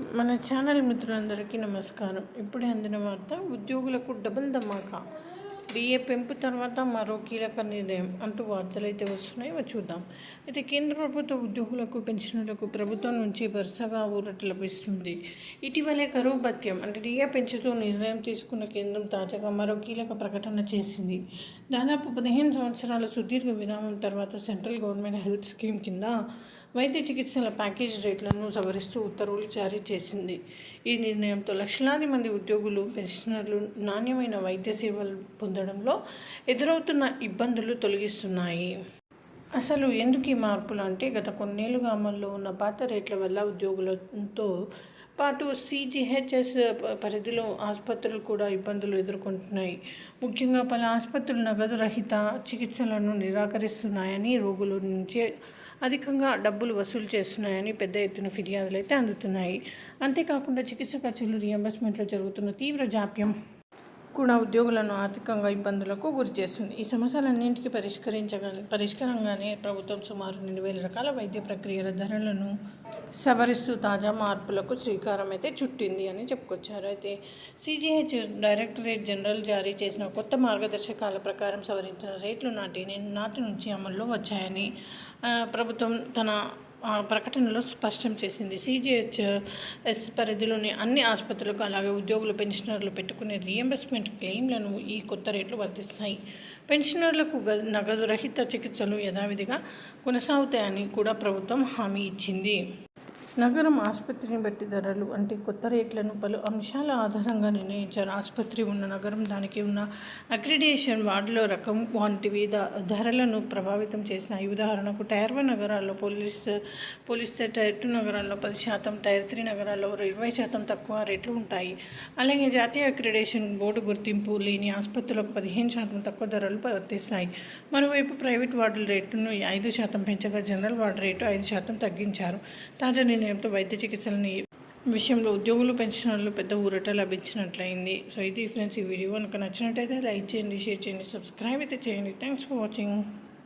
మన ఛానల్ మిత్రులందరికీ నమస్కారం. ఇప్పుడే అందిన వార్త ఉద్యోగులకు డబుల్ ధమాకా. బిఏ పెంపు తర్వాత మరో కీలక నిర్ణయం అంటూ వార్తలు అయితే వస్తున్నాయి చూద్దాం. అయితే కేంద్ర ప్రభుత్వ ఉద్యోగులకు పెన్షనర్లకు ప్రభుత్వం నుంచి వరుసగా ఊరట లభిస్తుంది. ఇటీవలే కరువు భత్యం అంటే డిఏ పెంచుతూ నిర్ణయం తీసుకున్న కేంద్రం తాజాగా మరో కీలక ప్రకటన చేసింది. దాదాపు పదిహేను సంవత్సరాల సుదీర్ఘ విరామం తర్వాత సెంట్రల్ గవర్నమెంట్ హెల్త్ స్కీమ్ కింద వైద్య చికిత్సల ప్యాకేజ్ రేట్లను సవరిస్తూ ఉత్తర్వులు జారీ చేసింది. ఈ నిర్ణయంతో లక్షలాది మంది ఉద్యోగులు పెన్షనర్లు నాణ్యమైన వైద్య సేవలు పొందడంలో ఎదురవుతున్న ఇబ్బందులు తొలగిస్తున్నాయి. అసలు ఎందుకు ఈ మార్పులు అంటే గత కొన్నేళ్ళుగా అమల్లో ఉన్న పాత రేట్ల వల్ల ఉద్యోగులతో పాటు సిజిహెచ్ఎస్ పరిధిలో ఆసుపత్రులు కూడా ఇబ్బందులు ఎదుర్కొంటున్నాయి. ముఖ్యంగా పలు ఆసుపత్రులు నగదు రహిత చికిత్సలను నిరాకరిస్తున్నాయని రోగుల నుంచి అధికంగా డబ్బులు వసూలు చేస్తున్నాయని పెద్ద ఎత్తున ఫిర్యాదులు అయితే అందుతున్నాయి. అంతేకాకుండా చికిత్స ఖర్చులు రియంబర్స్మెంట్లో జరుగుతున్న తీవ్ర జాప్యం కూడా ఉద్యోగులను ఆర్థికంగా ఇబ్బందులకు గురి చేస్తుంది. ఈ సమస్యలన్నింటికీ పరిష్కరించగా పరిష్కారంగానే ప్రభుత్వం సుమారు రెండు వేల రకాల వైద్య ప్రక్రియల ధరలను సవరిస్తూ తాజా మార్పులకు శ్రీకారం అయితే చుట్టింది అని చెప్పుకొచ్చారు. అయితే సిజిహెచ్ డైరెక్టరేట్ జనరల్ జారీ చేసిన కొత్త మార్గదర్శకాల ప్రకారం సవరించిన రేట్లు నాటి నాటి నుంచి అమల్లో వచ్చాయని ప్రభుత్వం తన ప్రకటనలో స్పష్టం చేసింది. సీజీహెచ్ ఎస్ పరిధిలోని అన్ని ఆసుపత్రులకు అలాగే ఉద్యోగులు పెన్షనర్లు పెట్టుకునే రియంబర్స్మెంట్ క్లెయిమ్లను ఈ కొత్త రేట్లు వర్తిస్తాయి. పెన్షనర్లకు నగదు రహిత చికిత్సలు యథావిధిగా కొనసాగుతాయని కూడా ప్రభుత్వం హామీ ఇచ్చింది. నగరం ఆసుపత్రిని బట్టి ధరలు అంటే కొత్త రేట్లను పలు అంశాల ఆధారంగా నిర్ణయించారు. ఆసుపత్రి ఉన్న నగరం దానికి ఉన్న అక్రిడియేషన్ వార్డులో రకం వంటివి ధరలను ప్రభావితం చేసినాయి. ఉదాహరణకు టైర్ వన్ నగరాల్లో పోలీస్ పోలిస్తే టైర్ టూ నగరాల్లో పది శాతం టైర్ త్రీ నగరాల్లో ఇరవై శాతం తక్కువ రేట్లు ఉంటాయి. అలాగే జాతీయ అక్రిడేషన్ బోర్డు గుర్తింపు లేని ఆసుపత్రులకు పదిహేను శాతం తక్కువ ధరలు వర్తిస్తాయి. మరోవైపు ప్రైవేట్ వార్డుల రేటును ఐదు శాతం పెంచగా జనరల్ వార్డు రేటు ఐదు శాతం తగ్గించారు. తాజా నిర్ణయంతో వైద్య చికిత్సలని విషయంలో ఉద్యోగులు పెన్షనర్లు పెద్ద ఊరట లభించినట్లయింది. సో ఇది ఫ్రెండ్స్ ఈ వీడియో. కనుక నచ్చినట్టయితే లైక్ చేయండి షేర్ చేయండి సబ్స్క్రైబ్ అయితే చేయండి. Thanks for watching.